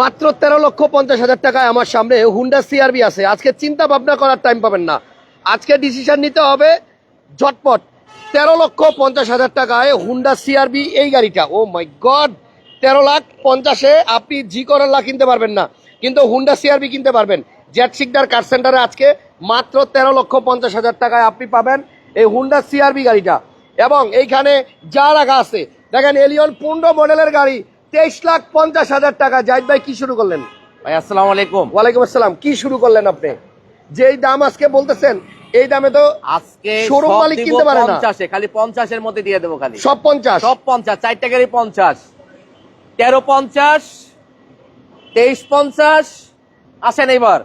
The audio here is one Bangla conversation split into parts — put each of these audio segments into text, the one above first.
মাত্র তেরো লক্ষ পঞ্চাশ হাজার টাকায় আমার সামনে হুন্ডা সিআরবি আছে। আজকে চিন্তা ভাবনা করার টাইম পাবেন না। আজকে ডিসিশন নিতে হবে ঝটপট। তেরো লক্ষ পঞ্চাশ হাজার টাকায় হুন্ডা সিআরবি এই গাড়িটা। ও মাই গড তেরো লাখ পঞ্চাশে আপনি জি করল্লা কিনতে পারবেন না। কিন্তু হুন্ডা সিআরবি কিনতে পারবেন। জেট সিকদার কার সেন্টারে আজকে মাত্র তেরো লক্ষ পঞ্চাশ হাজার টাকায় আপনি পাবেন এই হুন্ডা সিআরবি গাড়িটা। এবং এইখানে যা রাখা আছে, দেখেন এলিয়ন পনেরো মডেলের গাড়ি। তেইশ লাখ পঞ্চাশ হাজার টাকা। জাহিদ ভাই কি শুরু করলেন? ভাই আসসালাম আলাইকুম। ওয়ালাইকুম আসসালাম। কি শুরু করলেন আপনি? যেই দাম আজকে বলতেছেন এই দামে তো আজকে সব মালিক কিনতে পারে না। 50 এ, খালি পঞ্চাশের মধ্যে দিয়ে দেবো খালি। সব পঞ্চাশ? সব পঞ্চাশ চারটা গাড়ি পঞ্চাশ। তেরো পঞ্চাশ তেইশ পঞ্চাশ আসেন এবার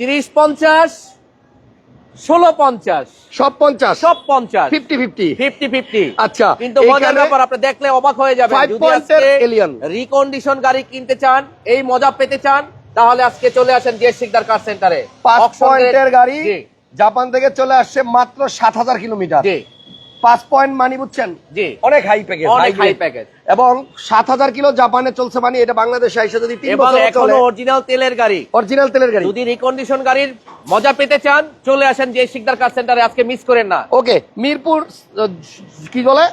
তিরিশ পঞ্চাশ ষোলো পঞ্চাশ। সব পঞ্চাশ? সব পঞ্চাশ। Fifty fifty? Fifty fifty. আচ্ছা কিন্তু মজার ব্যাপার আপনি দেখলে অবাক হয়ে যাবেন। alien। রিকন্ডিশন গাড়ি কিনতে চান এই মজা পেতে চান তাহলে আজকে চলে আসেন জিএস সিকদার কার সেন্টারে পাঁচ পয়েন্টের গাড়ি জাপান থেকে চলে আসছে মাত্র সাত হাজার কিলোমিটার। পাঁচ পয়েন্ট মানি বুঝছেন? জি। অনেক হাই প্যাকেজ অনেক হাই প্যাকেজ এবং সাত হাজার কিলো জাপানে চলছে মানে এটা বাংলাদেশে এসে যদি তিন বছর চলে অরিজিনাল তেলের গাড়ি। অরিজিনাল তেলের গাড়ি। যদি রিকন্ডিশন গাড়ির মজা পেতে চান চলে আসেন যে শিকদার কার সেন্টারে আজকে মিস করেন না। ওকে মিরপুর কি বলে?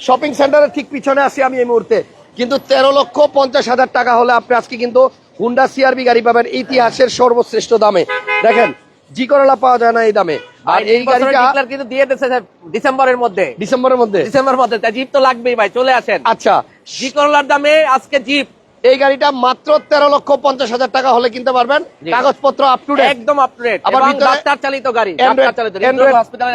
শপিং সেন্টারের ঠিক পিছনে আছি আমি এই মুহূর্তে। কিন্তু তেরো লক্ষ পঞ্চাশ হাজার টাকা হলে আপনি আজকে কিন্তু হুন্ডা সিআরবি গাড়ি পাবেন ইতিহাসের সর্বশ্রেষ্ঠ দামে। দেখেন জি করলা পাওয়া যায় না এই দামে। আর এই গাড়িটা কিন্তু দিয়ে দিয়েছে ডিসেম্বরের মধ্যে। ডিসেম্বরের মধ্যে। ডিসেম্বরের মধ্যে জিপ তো লাগবেই ভাই চলে আসেন। আচ্ছা। জি করলার দামে আজকে জিপ এই গাড়িটা মাত্র তেরো লক্ষ পঞ্চাশ হাজার টাকা হলে কিনতে পারবেন। কাগজপত্র আপ টু ডেট একদম আপ টু ডেট আবার ডাক্তার চালিত গাড়ি।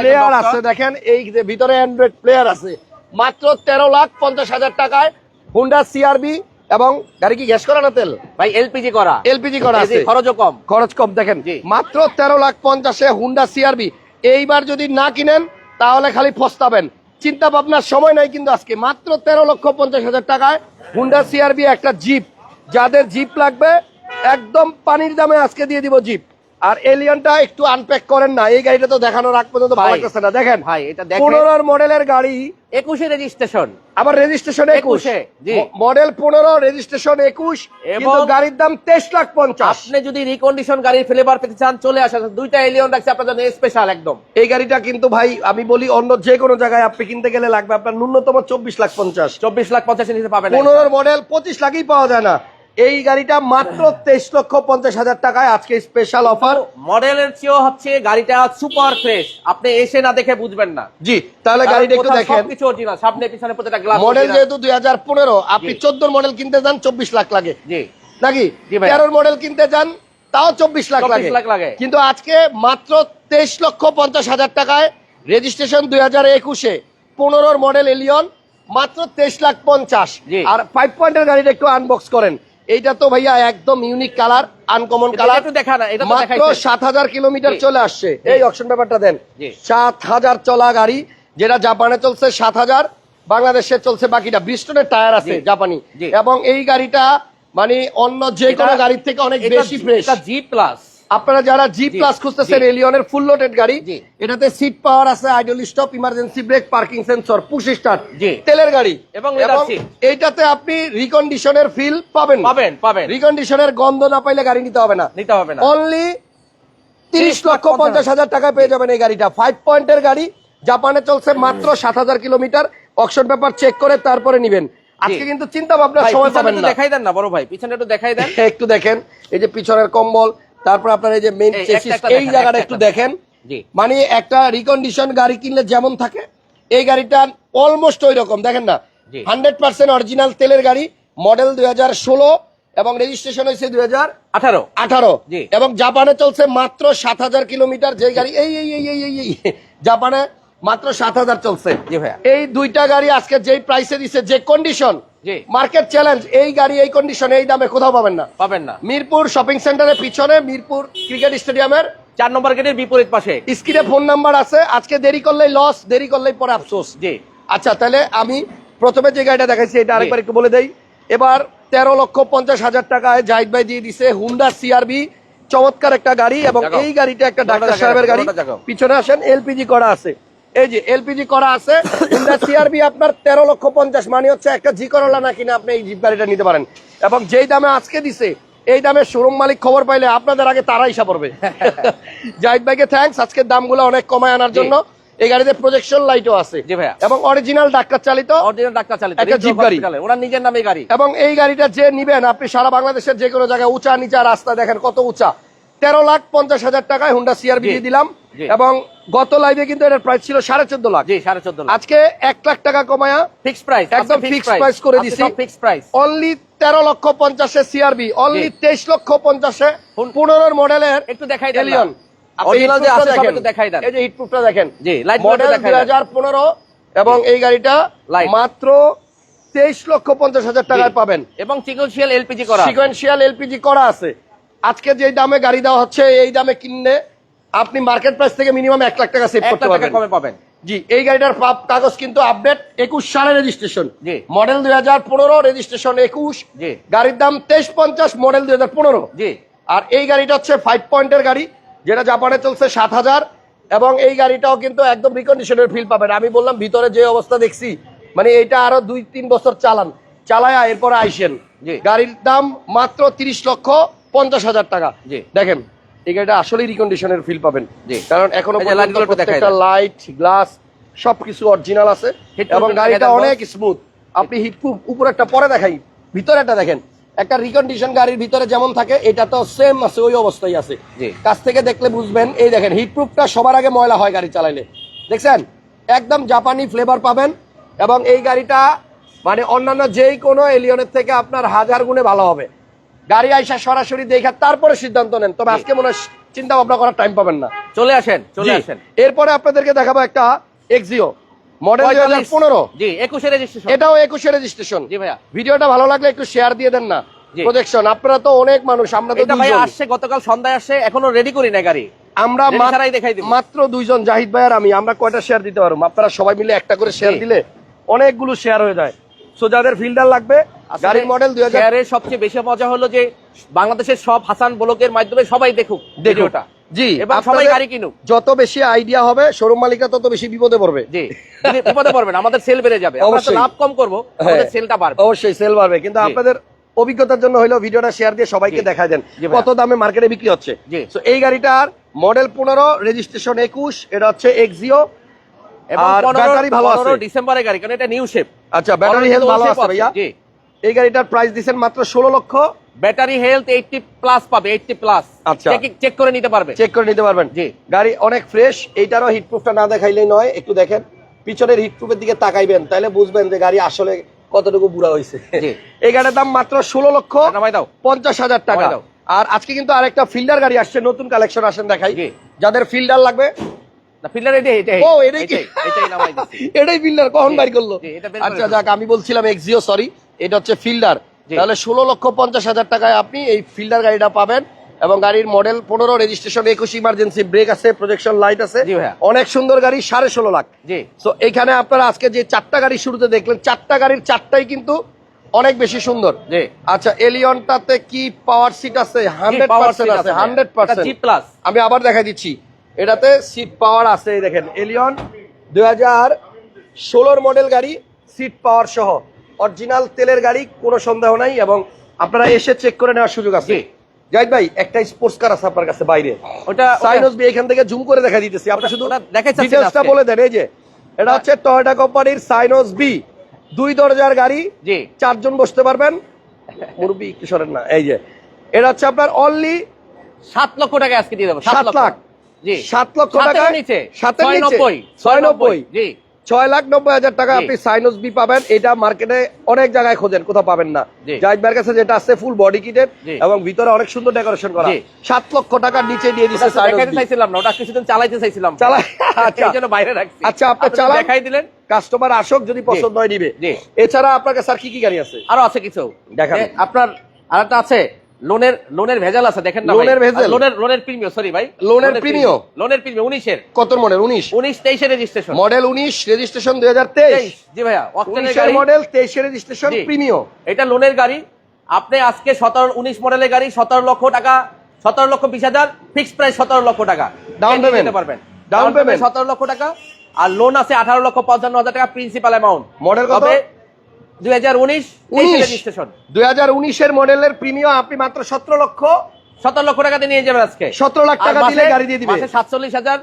প্লেয়ার আছে দেখেন এই যে ভিতরে অ্যান্ড্রয়েড প্লেয়ার আছে। মাত্র তেরো লাখ পঞ্চাশ হাজার টাকায় হুন্ডা সিআরবি এবং গাড়ি কি গ্যাস করা না তেল? ভাই এলপিজি করা। এলপিজি করা আছে। খরচও কম। খরচ কম দেখেন। মাত্র তেরো লাখ পঞ্চাশে হুন্ডা সিআরবি এইবার যদি না কিনেন তাহলে খালি ফস্তাবেন। চিন্তা ভাবনার সময় নাই কিন্তু আজকে। মাত্র তেরো লক্ষ পঞ্চাশ হাজার টাকায় হুন্ডা সিআরবি একটা জিপ যাদের জিপ লাগবে একদম পানির দামে আজকে দিয়ে দিব জিপ আর এলিয়নটা একটু আনপ্যাক করেন না এই গাড়িটা তো দেখানোর আগ পর্যন্ত ভালো ভাই, লাগতেছে না। দেখেন ভাই এটা দেখেন পনেরোর মডেলের গাড়ি একুশে রেজিস্ট্রেশন আবার রেজিস্ট্রেশন একুশ। 21 জি। মডেল পনেরো রেজিস্ট্রেশন একুশ কিন্তু এবং- গাড়ির দাম তেইশ লাখ পঞ্চাশ। আপনি যদি রিকন্ডিশন গাড়ির ফ্লেভার পেতে চান চলে আসেন। দুইটা এলিয়ন রাখছে আপনার জন্য স্পেশাল একদম। এই গাড়িটা কিন্তু ভাই আমি বলি অন্য যে কোনো জায়গায় আপনি কিনতে গেলে লাগবে আপনার ন্যূনতম চব্বিশ লাখ পঞ্চাশ। চব্বিশ লাখ পঞ্চাশ নিতে পাবেন। না। পনেরোর মডেল পঁচিশ লাখই পাওয়া যায় না। এই গাড়িটা মাত্র তেইশ লক্ষ পঞ্চাশ হাজার টাকায় আজকে স্পেশাল অফার মডেলের চেয়েও হচ্ছে গাড়িটা সুপার ফ্রেশ আপনি এসে না দেখে বুঝবেন না। জি তাহলে গাড়িটা একটু দেখেন। সবকিছু অরিজিনাল সামনে পিছনে প্রত্যেকটা গ্লাস মডেল যেহেতু দুই হাজার পনেরো আপনি জি। চোদ্দোর মডেল কিনতে যান চব্বিশ লাখ লাগে। জি। নাকি? তেরোর মডেল কিনতে যান তাও চব্বিশ লাখ লাগে। কিন্তু আজকে মাত্র তেইশ লক্ষ পঞ্চাশ হাজার টাকায় রেজিস্ট্রেশন দুই হাজার একুশে। পনেরোর মডেল এলিয়ন মাত্র তেইশ লাখ পঞ্চাশ। আর ফাইভ পয়েন্টের গাড়িটা একটু আনবক্স করেন। এইটা তো ভাইয়া একদম ইউনিক কালার আনকমন কালার দেখা না, এটা মাত্র সাত হাজার কিলোমিটার চলে আসছে। এই অপশন ব্যাপারটা দেন। সাত হাজার চলা গাড়ি যেটা জাপানে চলছে সাত হাজার বাংলাদেশে চলছে বাকিটা। ব্রিস্টনের টায়ার আছে জাপানি। এবং এই গাড়িটা মানে অন্য যে কোনো গাড়ির থেকে অনেক বেশি ফ্রেশ জি প্লাস আপনারা যারা জি প্লাস খুঁজতেছেন এলিয়নের ফুল লোডেড গাড়ি এটাতে সিট পাওয়ার আছে idle stop emergency brake parking sensor push start তেলের গাড়ি এবং এইটাতে আপনি রিকন্ডিশনের ফিল পাবেন। পাবেন পাবেন। রিকন্ডিশনের গন্ধ না পাইলে গাড়ি নিতে হবে না। নিতে হবে না। অনলি তিরিশ লক্ষ পঞ্চাশ হাজার টাকায় পেয়ে যাবেন এই গাড়িটা। ফাইভ পয়েন্টের গাড়ি জাপানে চলছে মাত্র সাত হাজার কিলোমিটার। অকশন পেপার চেক করে তারপরে নিবেন। আজকে কিন্তু চিন্তা ভাবনার ভাই, সময় পাবেন না। দেখাই দেন না বড় ভাই পিছনে একটু দেখাই দেন। একটু দেখেন এই যে পিছনের কম্বল তারপর আপনার এই যে মেইন এই জায়গাটা একটু দেখেন। মানে একটা রিকন্ডিশন গাড়ি কিনলে যেমন থাকে এই গাড়িটা অলমোস্ট ওই রকম দেখেন না? হান্ড্রেড পার্সেন্ট অরিজিনাল তেলের গাড়ি মডেল দুই হাজার ষোলো এবং রেজিস্ট্রেশন হয়েছে দুই হাজার আঠারো। আঠারো। এবং জাপানে চলছে মাত্র সাত হাজার কিলোমিটার যে গাড়ি এই এই এই এই এই এই জাপানে মাত্র সাত হাজার চলছে। এই দুইটা গাড়ি আজকে যেই প্রাইসে দিছে যে কন্ডিশন মার্কেট চ্যালেঞ্জ এই গাড়ি এই কন্ডিশনে এই দামে কোথাও পাবেন না। পাবেন না। মিরপুর শপিং সেন্টারের পিছনে মিরপুর ক্রিকেট স্টেডিয়ামের চার নম্বর গেটের বিপরীত পাশে। স্ক্রিনে ফোন নাম্বার আছে। আজকে দেরি করলেই লস দেরি করলেই পরে আফসোস। জি। আচ্ছা তাহলে আমি প্রথমে যে গাড়িটা দেখাইছি এটা আরেকবার। একটু বলে দেই। এবার তেরো লক্ষ পঞ্চাশ হাজার টাকায় জাহিদ ভাই দিয়ে দিছে হুন্ডা সিআরবি চমৎকার একটা গাড়ি এবং এই গাড়িটা একটা ডাক্তার সাহেবের গাড়ি। পিছনে আসেন এলপিজি করা আছে। এই যে এলপিজি করা আছে সিআরবি আপনার তেরো লক্ষ পঞ্চাশ মানে হচ্ছে একটা জি করলা না কিনে আপনি এই জিপ গাড়িটা নিতে পারেন। এবং যেই দামে আজকে দিছে এই দামে শোরুম মালিক খবর পাইলে আপনাদের আগে তারা হিসাব করবে। জাহিদ ভাইকে থ্যাঙ্কস আজকের দামগুলো অনেক কমায় আনার জন্য। এই গাড়িতে প্রজেকশন লাইটও আছে। জি ভাইয়া। এবং অরিজিনাল ডাক্তার চালিত। অরিজিনাল ডাক্তার চালিত একটা জিপ গাড়ি। ওনার নিজের নামে গাড়ি। এবং এই গাড়িটা যে নিবেন আপনি সারা বাংলাদেশের যে কোনো জায়গায় উঁচা নিচা রাস্তা দেখেন কত উঁচা। তেরো লাখ পঞ্চাশ হাজার টাকায় হুন্ডা সিআরবি জি। দিলাম এবং গত লাইভে কিন্তু এটার প্রাইস ছিল সাড়ে চোদ্দ লাখ। সাড়ে চোদ্দ আজকে এক লাখ টাকা কমায়া ফিক্স প্রাইস একদম fixed price করে দিছি। ফিক্স প্রাইস অনলি তেরো লক্ষ পঞ্চাশে সিআরবি অনলি তেইশ লক্ষ পঞ্চাশে পনেরোর মডেলের একটু দেখাই দেন এলিয়ন না। Original যে আছে সব একটু দেখাই দেন। এই যে হিটপ্রুফটা দেখেন। জি, মডেল দুই হাজার পনেরো এবং এই গাড়িটা। মাত্র তেইশ লক্ষ পঞ্চাশ হাজার টাকায় পাবেন। এবং চিকনশিয়াল এলপিজি করা সিকোয়েন্সিয়াল এলপিজি করা আছে। আজকে যে দামে গাড়ি দেওয়া হচ্ছে এই দামে কিনলে আপনি মার্কেট প্রাইস থেকে মিনিমাম এক লাখ টাকা সেভ করতে পারবেন। কমে পাবেন। জি এই গাড়িটার পাপ- কাগজ কিন্তু আপডেট একুশ সালে রেজিস্ট্রেশন জি। মডেল দুই হাজার পনেরো রেজিস্ট্রেশন একুশ। জি। গাড়ির দাম তেইশ পঞ্চাশ মডেল দুই হাজার পনেরো। জি। আর এই গাড়িটা হচ্ছে ফাইভ পয়েন্টের গাড়ি যেটা জাপানে চলছে সাত হাজার। এবং এই গাড়িটাও কিন্তু একদম রিকন্ডিশনের ফিল পাবেন। আমি বললাম ভিতরে যে অবস্থা দেখছি মানে এটা আরও দুই তিন বছর চালান। চালায়া এরপরে আইসেন। জি। গাড়ির দাম মাত্র তিরিশ লক্ষ। পঞ্চাশ হাজার টাকা। দেখেন এই গাড়িটা আসলেই রিকন্ডিশনের ফিল পাবেন। কারণ এখনও প্রত্যেকটা লাইট গ্লাস সবকিছু অরিজিনাল আছে। এবং গাড়িটা অনেক স্মুথ আপনি উপরে একটা পরে দেখাই। ভিতরে একটা দেখেন। একটা রিকন্ডিশন গাড়ির ভিতরে যেমন থাকে এটা তো সেম আছে ওই অবস্থায় আছে। কাছ থেকে দেখলে বুঝবেন এই দেখেন হিট প্রুফটা সবার আগে ময়লা হয় গাড়ি চালাইলে। দেখছেন? একদম জাপানি ফ্লেভার পাবেন। এবং এই গাড়িটা মানে অন্যান্য যেই কোনো এলিয়নের থেকে আপনার হাজার গুণে ভালো হবে। গাড়ি আইসা সরাসরি দেখা তারপরে সিদ্ধান্ত নেন। তবে আজকে মনে হয় চিন্তা ভাবনা করার টাইম পাবেন না। চলে আসেন চলে আসেন। এরপরে আপনাদেরকে দেখাবো একটা এক্সিও মডেল দুই হাজার পনেরো। জি একুশে রেজিস্ট্রেশন এটাও একুশে রেজিস্ট্রেশন জি ভাইয়া। ভিডিওটা ভালো লাগলে একটু শেয়ার দিয়ে দেন না। প্রজেকশন আপনারা তো অনেক মানুষ আমরা তো ভাই আসছে গতকাল সন্ধ্যায় আসছে এখনও রেডি করি না গাড়ি। আমরা। মাত্র দুইজন জাহিদ ভাই আর আমি আমরা কয়টা শেয়ার দিতে পারব? আপনারা সবাই মিলে একটা করে শেয়ার দিলে অনেকগুলো শেয়ার হয়ে যায়। সো যাদের ফিল্ডার লাগবে গাড়ির মডেল দুই হাজার সবচেয়ে বেশি মজা হলো যে বাংলাদেশের সব হাসান ব্লকের মাধ্যমে সবাই দেখুক ভিডিওটা। জি এবং সবাই গাড়ি কিনুক। যত বেশি আইডিয়া হবে শোরুম মালিকরা তত বেশি বিপদে পড়বে। জি বিপদে পড়বেন আমাদের সেল বেড়ে যাবে। আমরা। লাভ কম করব আমাদের হ্যাঁ। সেলটা বাড়বে। অবশ্যই সেল বাড়বে। কিন্তু আপনাদের অভিজ্ঞতার জন্য হইল ভিডিওটা শেয়ার দিয়ে সবাইকে জি। দেখায় দেন কত দামে মার্কেটে বিক্রি হচ্ছে। তো এই গাড়িটার মডেল পনেরো রেজিস্ট্রেশন একুশ এটা হচ্ছে এক্সিও এবং আর ব্যাটারি ভালো আছে। পনেরো ডিসেম্বরের গাড়ি কারণ এটা নিউ শেপ আচ্ছা ব্যাটারি হেলথ ভালো আছে ভাইয়া? জি। এই গাড়িটার প্রাইস দিচ্ছেন মাত্র ষোলো lakh. Battery health eighty plus পাবে এইটটি প্লাস আচ্ছা। চেক করে নিতে পারবে। চেক করে নিতে পারবেন। জি। গাড়ি অনেক ফ্রেশ এইটারও হিটপ্রুফটা না দেখাইলেই নয় একটু দেখেন। পিছনের হিটপ্রুফের দিকে তাকাইবেন তাহলে বুঝবেন যে গাড়ি আসলে কতটুকু বুড়া হয়েছে জি। এই গাড়ির দাম মাত্র ষোলো লক্ষ নামাই দাও। পঞ্চাশ হাজার টাকা। দাও। আর আজকে কিন্তু আরেকটা ফিল্ডার গাড়ি আসছে নতুন কালেকশন আসেন দেখাই। যাদের ফিল্ডার লাগবে ফিল্ডার এটাই এটাই ও এটাই কি? এটাই এটাই নামাই দিচ্ছি এটাই ফিল্ডার কখন জি, করল? জি, এটা বের করে আচ্ছা যাক আমি বলছিলাম এক্সিও সরি এটা হচ্ছে ফিল্ডার তাহলে ষোলো লক্ষ পঞ্চাশ হাজার টাকায় আপনি এই ফিল্ডার গাড়িটা পাবেন এবং গাড়ির মডেল পনেরো রেজিস্ট্রেশন একুশ ইমার্জেন্সি ব্রেক আছে প্রজেকশন লাইট আছে। অনেক সুন্দর গাড়ি সাড়ে ষোলো লাখ। জি। তো এইখানে আপনারা আজকে যে চারটা গাড়ি শুরুতে দেখলেন চারটা গাড়ির চারটাই কিন্তু অনেক বেশি সুন্দর। জি। আচ্ছা এলিয়নটাতে কি পাওয়ার সিট আছে? হান্ড্রেড পার্সেন্ট আছে হান্ড্রেড পার্সেন্ট plus। আমি আবার দেখাই দিচ্ছি। এটাতে সিট পাওয়ার আছে দেখেন এলিয়ন দুই হাজার ষোলোর মডেল গাড়ি সিট পাওয়ার সহ। অরিজিনাল তেলের গাড়ি কোনো সন্দেহ নাই এবং আপনারা এসে চেক করে নেওয়ার সুযোগ আছে। জাহিদ ভাই একটা স্পোর্টস কার আছে আপনার কাছে বাইরে। ওটা সাইনস বি এখান থেকে জুম করে দেখা দিতেছি। আপনি শুধু ডিটেলসটা বলে দেন এই যে। এটা হচ্ছে টয়োটা কোম্পানির সাইনস বি দুই দরজার গাড়ি জি। চারজন বসতে পারবেন। মুরব্বী কিশোরের না এই যে। এটা হচ্ছে আপনার অনলি সাত লক্ষ টাকা আজকে দিয়ে দেবো সাত লাখ। সাত লক্ষ টাকা নিচে। সাতের নিচে। ছয় নব্বই ছয় লাখ নব্বই হাজার টাকা আপনি সাইনস বি পাবেন। এটা মার্কেটে অনেক জায়গায় খোঁজেন কোথাও পাবেন না। জি। কাছে যেটা আছে ফুল বডি কিটেড এবং ভিতরে অনেক সুন্দর ডেকোরেশন করা। সাত লক্ষ টাকার নিচে দিয়ে দিচ্ছে চাইছিলাম না ওটা কিছুদিন চালাইতে চাইছিলাম। চালাই আচ্ছা। বাইরে রাখছি। আচ্ছা, আপনি। দেখাই দিলেন। কাস্টমার আসক যদি পছন্দ হয় নিবে। এছাড়া আপনার কাছে আর কি কি গাড়ি আছে? আরও আছে কিছু। দেখান। আপনার আরেকটা আছে লোনের লোনের ভেজাল আছে দেখেন না লোনের ভেজাল? লোনের লোনের প্রিমিয়াম সরি ভাই। লোনের premium? লোনের প্রিমিয়াম উনিশের। কত মডেল উনিশ। উনিশ তেইশের রেজিস্ট্রেশন মডেল উনিশ রেজিস্ট্রেশন দুই হাজার তেইশ। জি ভাইয়া অক্টেনের গাড়ি। মডেল তেইশের রেজিস্ট্রেশন জি। প্রিমিয়ম এটা লোনের গাড়ি। আপনি আজকে সতেরো উনিশ মডেলের গাড়ি সতেরো লক্ষ টাকা সতেরো লক্ষ বিশ হাজার ফিক্সড প্রাইস সতেরো লক্ষ টাকা। Cash payment? দিতে পারবেন। Down payment payment? সতেরো লক্ষ টাকা আর লোন আছে আঠারো লক্ষ পঞ্চান্ন হাজার টাকা প্রিন্সিপাল অ্যামাউন্ট Model কত? দুই হাজার উনিশ উনিশ। রেজিস্ট্রেশন দুই হাজার উনিশের মডেলের প্রিমিয়াম আপনি মাত্র সতেরো লক্ষ। সতেরো লক্ষ টাকা দিয়ে নিয়ে যাবেন আজকে। সতেরো লাখ টাকা দিলে গাড়ি দিয়ে দিবে। মাসে সাতচল্লিশ হাজার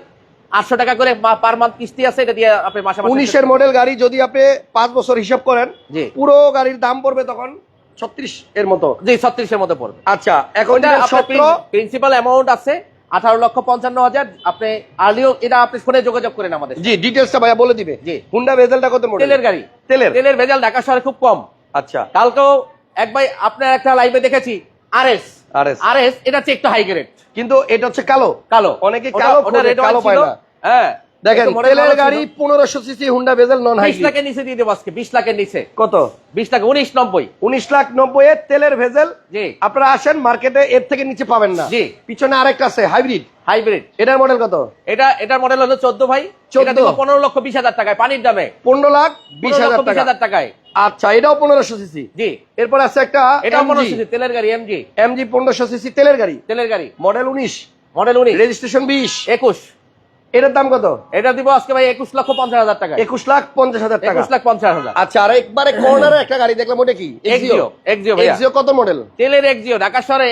আটশো টাকা করে পার মান্থ কিস্তি আছে এটা দিয়ে আপনি মাসে মাসে উনিশের মডেল গাড়ি যদি আপনি পাঁচ বছর হিসাব করেন। পুরো গাড়ির দাম পড়বে তখন ছত্রিশ এর মতো। জি ছত্রিশের মধ্যে পড়বে। আচ্ছা এখন ওটা সতেরো প্রিন্সিপাল অ্যামাউন্ট আছে আঠারো লক্ষ পঞ্চান্ন হাজার। আপনি আর্লিও এটা আপনি ফোনে যোগাযোগ করেন আমাদের। জি ডিটেলসটা ভাইয়া বলে দিবে। জি। হুন্ডা ভেজেলটা কত তেলের গাড়ি। তেলের। তেলের ভেজাল ঢাকা শহরে খুব কম। আচ্ছা। কালকেও এক ভাই আপনার একটা লাইভে দেখেছি আরএস আরএস আরএস এটা হচ্ছে একটু হাই গ্রেড কিন্তু এটা হচ্ছে কালো। কালো। অনেকে কালো কালো পায় না। হ্যাঁ। দেখেন তেলের গাড়ি পনেরোশো সিসি হুন্ডা ভেজেল নন লাখের নিচে দিয়ে দেবো আজকে বিশ লাখের নিচে। কত? বিশ লাখ উনিশ নব্বই। উনিশ লাখ নব্বই এর তেলের ভেজেল। জি। আপনারা আসেন মার্কেটে এর থেকে নিচে পাবেন না। জি। পিছনে আরেকটা আছে হাইব্রিড। হাইব্রিড। এটার মডেল কত? এটা এটার মডেল হলো চোদ্দ ভাই। 14 এটা দিব পনেরো লক্ষ বিশ হাজার টাকায় পানির দামে। পনেরো লাখ বিশ হাজার টাকায়। আচ্ছা এটাও পনেরোশো সিসি। জি। এরপর আছে একটা এটা পনেরো সিসি তেলের গাড়ি এমজি এমজি পনেরোশো সিসি তেলের গাড়ি। তেলের গাড়ি। মডেল উনিশ। মডেল উনিশ। রেজিস্ট্রেশন বিশ। একুশ। এটার দাম কত? এটা দিব আজকে ভাই একুশ লক্ষ পঞ্চাশ হাজার টাকা। একুশ লাখ পঞ্চাশ হাজার টাকা। একুশ লাখ পঞ্চাশ হাজার। আচ্ছা আর একবারে কর্নারে একটা গাড়ি দেখলাম ওটা কি? এক্সিও এক্সিও এক্সিও কত মডেল তেলের এক্সিও ঢাকা শহরে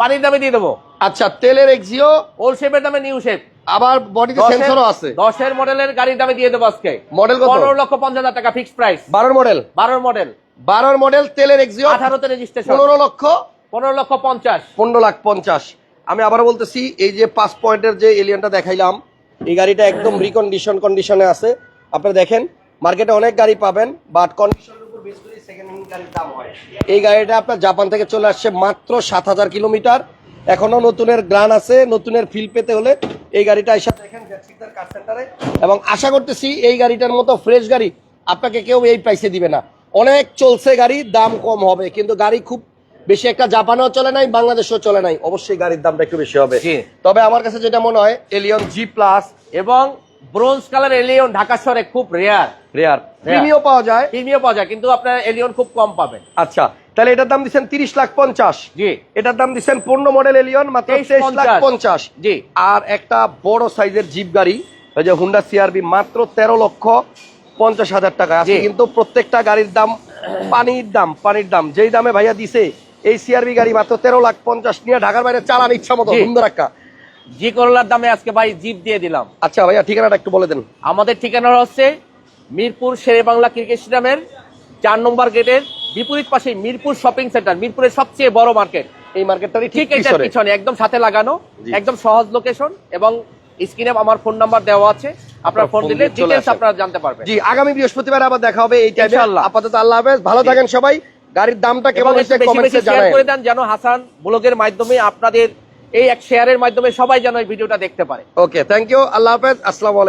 পানির দামে দিয়ে দেবো। আচ্ছা তেলের এক্সিও ওল্ড শেপের দামে নিউ শেপ আবার বডিতে সেন্সরও আছে। দশের মডেলের গাড়ির দামে দিয়ে দেবো আজকে। মডেল কত? লক্ষ পঞ্চাশ হাজার টাকা ফিক্সড প্রাইস বারোর মডেল বারোর মডেল বারোর মডেল তেলের এক্সিও আঠারোতে রেজিস্ট্রেশন পনেরো লক্ষ? পনেরো লক্ষ পঞ্চাশ। পনেরো লাখ পঞ্চাশ। আমি আবার বলতেছি এই যে পাঁচ পয়েন্টের যে এলিয়নটা দেখাইলাম এই গাড়িটা একদম রিকন্ডিশন কন্ডিশনে আছে। আপনারা দেখেন মার্কেটে অনেক গাড়ি পাবেন বাট কন্ডিশনের গাড়ির দাম হয়। এই গাড়িটা আপনার জাপান থেকে চলে আসছে মাত্র সাত হাজার কিলোমিটার। এখনও নতুনের গ্রান আছে, নতুনের ফিল পেতে হলে এই গাড়িটা এসে দেখেন এবং আশা করতেছি এই গাড়িটার মতো ফ্রেশ গাড়ি আপনাকে কেউ এই প্রাইসে দিবে না। অনেক চলছে গাড়ি, দাম কম হবে, কিন্তু গাড়ি খুব বেশি একটা জাপানেও চলে নাই বাংলাদেশেও চলে নাই। অবশ্যই গাড়ির দামটা একটু বেশি হবে। তবে আমার কাছে যেটা মনে হয় এলিয়ন জি প্লাস এবং ব্রোঞ্জ কালার এলিয়ন ঢাকা শহরে খুব রেয়ার রেয়ার প্রিমিও পাওয়া যায়। প্রিমিয়াম পাওয়া যায় কিন্তু আপনার এলিয়ন খুব কম পাবেন। আচ্ছা তাহলে এটার দাম দিচ্ছেন তিরিশ লাখ পঞ্চাশ। জি। এটার দাম দিচ্ছেন পূর্ণ মডেল এলিয়ন মাত্র তেইশ লাখ পঞ্চাশ। জি। আর একটা বড় সাইজের জিপ গাড়ি ওই যে হুন্ডা সিআরবি মাত্র তেরো লক্ষ পঞ্চাশ হাজার টাকা আছে কিন্তু প্রত্যেকটা গাড়ির দাম পানির দাম পানির দাম। যেই দামে ভাইয়া দিছে এই সিআরবি গাড়ি মাত্র তেরো লাখ পঞ্চাশ নিয়ে ঢাকার বাইরে চালান ইচ্ছা মতো সুন্দর একটা জি করলার দামে আজকে ভাই জিপ দিয়ে দিলাম। আচ্ছা ভাইয়া ঠিকানাটা একটু বলে দেন। আমাদের ঠিকানা হচ্ছে মিরপুর শেরে বাংলা ক্রিকেট স্টেডিয়ামের চার নম্বর গেটের বিপরীত পাশে মিরপুর শপিং সেন্টার মিরপুরের সবচেয়ে বড় মার্কেট। এই মার্কেটটারই ঠিক এটার পিছনে। একদম সাথে লাগানো একদম সহজ লোকেশন এবং স্ক্রিনে আমার ফোন নাম্বার দেওয়া আছে। আপনার ফোন দিলে আসেন। আপনারা জানতে পারবেন। জি আগামী বৃহস্পতিবার আবার দেখা হবে এই টাইমে ইনশাআল্লাহ। আপাতত আল্লাহ হাফেজ ভালো থাকেন সবাই। গাড়ির দামটা কেমন কমেন্টসে জানাবেন করে দেন যেন হাসান ব্লগের মাধ্যমে আপনাদের এই এক শেয়ারের মাধ্যমে সবাই যেন এই ভিডিওটা দেখতে পারে। ওকে থ্যাংক ইউ আল্লাহ হাফেজ আসসালামু আলাইকুম।